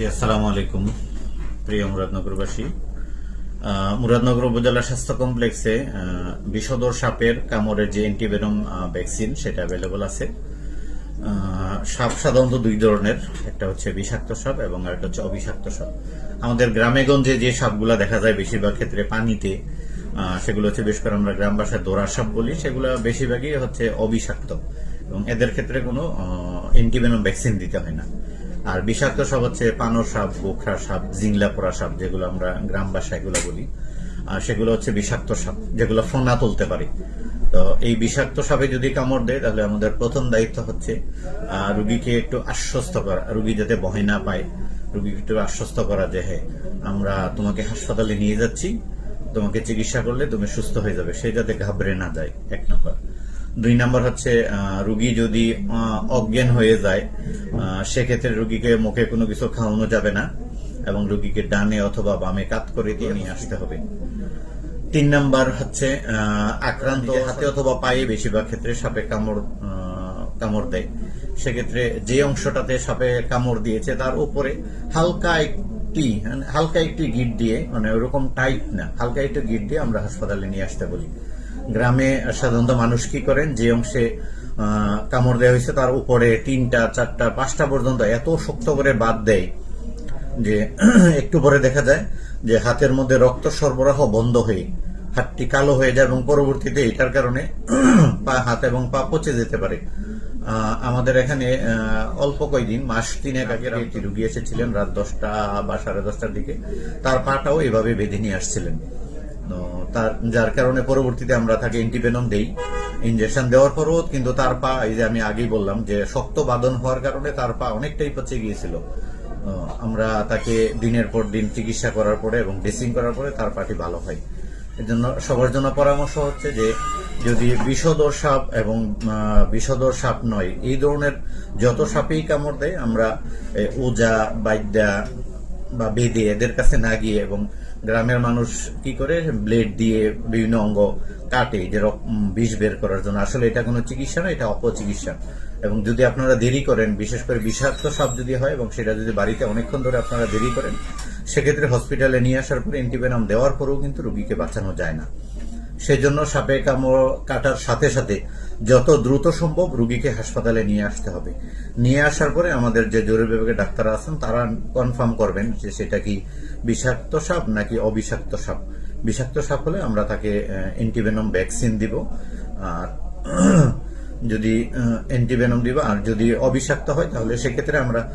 জি আসসালামু আলাইকুম প্রিয় মুরাদনগরবাসী। মুরাদনগর উপজেলা স্বাস্থ্য কমপ্লেক্সে আহ, বিষধর সাপের কামড়ের যে অ্যান্টিভেনম ভ্যাকসিন সেটা অ্যাভেলেবল আছে। সাপ সাধারণত দুই ধরনের একটা হচ্ছে বিষাক্ত সাপ এবং আরেকটা হচ্ছে অবিষাক্ত সাপ। আমাদের গ্রামে গঞ্জে যে সাপগুলা দেখা যায় বেশিরভাগ ক্ষেত্রে পানিতে সেগুলো হচ্ছে বেশ করে আমরা গ্রাম ভাষায় সাপ বলি সেগুলো বেশিরভাগই হচ্ছে অবিষাক্ত এবং এদের ক্ষেত্রে কোনো অ্যান্টিভেনম ভ্যাকসিন দিতে হয় না। আর বিষাক্ত সাপ হচ্ছে পানো সাপ গোখরা সাপ, জিংলা পোড়া সাপ, যেগুলো আমরা গ্রাম ভাষায় এগুলো বলি। আর সেগুলো হচ্ছে বিষাক্ত সাপ, যেগুলো ফোনা তুলতে পারে। তো এই বিষাক্ত সাপে যদি কামড় দেয়, তাহলে আমাদের প্রথম দায়িত্ব হচ্ছে রুগীকে একটু আশ্বস্ত করা। রুগী যাতে ভয় না পায়, রুগীকে একটু আশ্বস্ত করা যে হ্যাঁ আমরা তোমাকে হাসপাতালে নিয়ে যাচ্ছি, তোমাকে চিকিৎসা করলে তুমি সুস্থ হয়ে যাবে। সে যাতে ঘাবড়ে না যায়, এক নম্বর। দুই নাম্বার হচ্ছে রুগী যদি অজ্ঞান হয়ে যায় সেক্ষেত্রে রুগীকে মুখে কোনো কিছু খাওয়ানো যাবে না এবং রুগীকে ডানে অথবা বামে কাত করে দিয়ে নিয়ে আসতে হবে। তিন নাম্বার হচ্ছে আক্রান্ত হাতে অথবা পায়ে বেশিরভাগ ক্ষেত্রে সাপে কামড় কামড় দেয়। সেক্ষেত্রে যে অংশটাতে সাপে কামড় দিয়েছে তার উপরে হালকা একটি হালকা একটি গিট দিয়ে মানে ওরকম টাইট না হালকা একটু গিট দিয়ে আমরা হাসপাতালে নিয়ে আসতে বলি। গ্রামে সাধারণত মানুষ কি করেন? যে অংশে কামড় দেওয়া হয়েছে তার উপরে তিনটা চারটা পাঁচটা পর্যন্ত এত শক্ত করে বাদ দেয় যে একটু পরে দেখা যায় যে হাতের মধ্যে রক্ত সরবরাহ বন্ধ হয়ে হাতটি কালো হয়ে যায় এবং পরবর্তীতে এটার কারণে পা হাত এবং পা পচে যেতে পারে। আহ, আমাদের এখানে আহ, অল্প কয়দিন মাস তিনেক আগে একটি রুগী এসেছিলেন রাত দশটা বা সাড়ে দশটার দিকে। তার পাটাও এভাবে বেঁধে নিয়ে আসছিলেন। তার যার কারণে পরবর্তীতে আমরা তাকে অ্যান্টিভেনম দেই ইঞ্জেকশন দেওয়ার পরও কিন্তু তার পা এই যে আমি আগেই বললাম যে শক্ত বাদন হওয়ার কারণে তার পা অনেকটাই পচে গিয়েছিল। আমরা তাকে দিনের পর দিন চিকিৎসা করার পরে এবং ড্রেসিং করার পরে তার পাটি ভালো হয়। এর জন্য সবার জন্য পরামর্শ হচ্ছে যে যদি বিষধর সাপ এবং আহ, বিষধর সাপ নয় এই ধরনের যত সাপেই কামড় দেয় আমরা ওজা বাইদ্যা বা বেদে এদের কাছে না গিয়ে এবং গ্রামের মানুষ কি করে? ব্লেড দিয়ে বিভিন্ন অঙ্গ কাটে যে বিষ বের করার জন্য। আসলে এটা কোনো চিকিৎসা না এটা অপচিকিৎসা। এবং যদি আপনারা দেরি করেন, বিশেষ করে বিষাক্ত সাপ যদি হয় এবং সেটা যদি বাড়িতে অনেকক্ষণ ধরে আপনারা দেরি করেন, সেক্ষেত্রে হসপিটালে নিয়ে আসার পরে অ্যান্টিভেনাম দেওয়ার পরেও কিন্তু রুগীকে বাঁচানো যায় না। সেজন্য সাপে কামড় কাটার সাথে সাথে যত দ্রুত সম্ভব রুগীকে হাসপাতালে নিয়ে আসতে হবে। নিয়ে আসার পরে আমাদের যে জরুরি বিভাগের ডাক্তার আছেন, তারা কনফার্ম করবেন যে সেটা কি বিষাক্ত সাপ নাকি অবিষাক্ত সাপ? বিষাক্ত সাপ হলে আমরা তাকে অ্যান্টিভেনম ভ্যাকসিন দিব। আর যদি অ্যান্টিভেনম দিব। আর যদি অবিষাক্ত হয়, তাহলে সেক্ষেত্রে আমরা